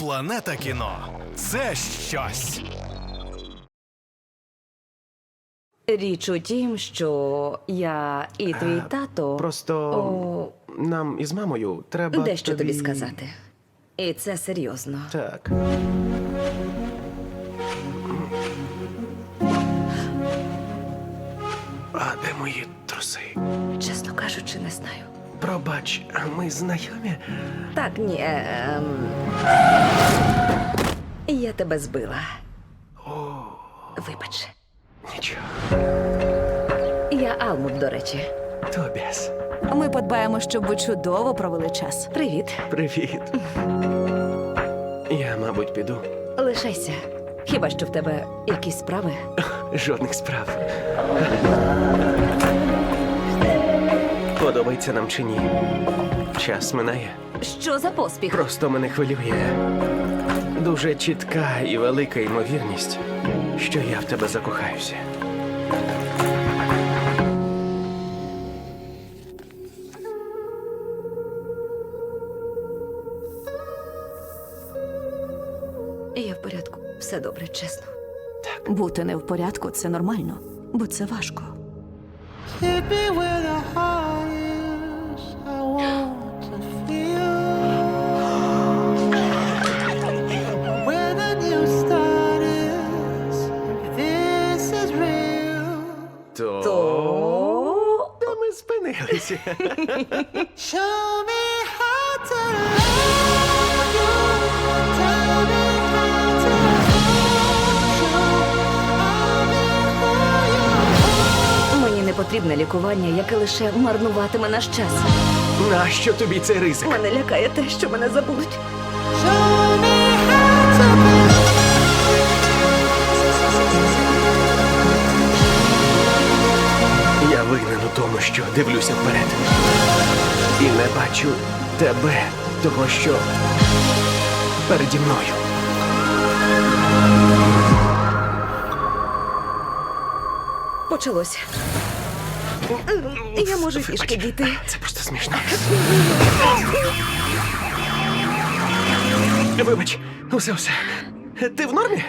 Планета кіно це щось. Річ у тім, що я і твій тато Просто О. нам із мамою треба. дещо тобі сказати. І це серйозно. Так. А де мої труси? Чесно кажучи, не знаю. Пробач, а ми знайомі? Так, ні. Ем... Я тебе збила. Вибач. Нічого. Я Алмут, до речі. Тобіас. Ми подбаємо, щоб ви чудово провели час. Привіт. Привіт. Я, мабуть, піду. Лишайся. Хіба що в тебе якісь справи? Жодних справ. Подобається нам чи ні? Час минає. Що за поспіх? Просто мене хвилює. Дуже чітка і велика ймовірність, що я в тебе закохаюся. Я в порядку. Все добре, чесно. Бути не в порядку це нормально, бо це важко. То, То Де ми спинилися. Show me how to love you. Tell me how to hold you. I'll be who you мені не потрібне лікування, яке лише марнуватиме наш час. Нащо тобі цей ризик? Мене лякає те, що мене забудуть. Show тому, що дивлюся вперед. І не бачу тебе, того, що переді мною. Почалося. Я можу Вибач, пішки дійти. Це просто смішно. Вибач, усе, усе. Ти в нормі?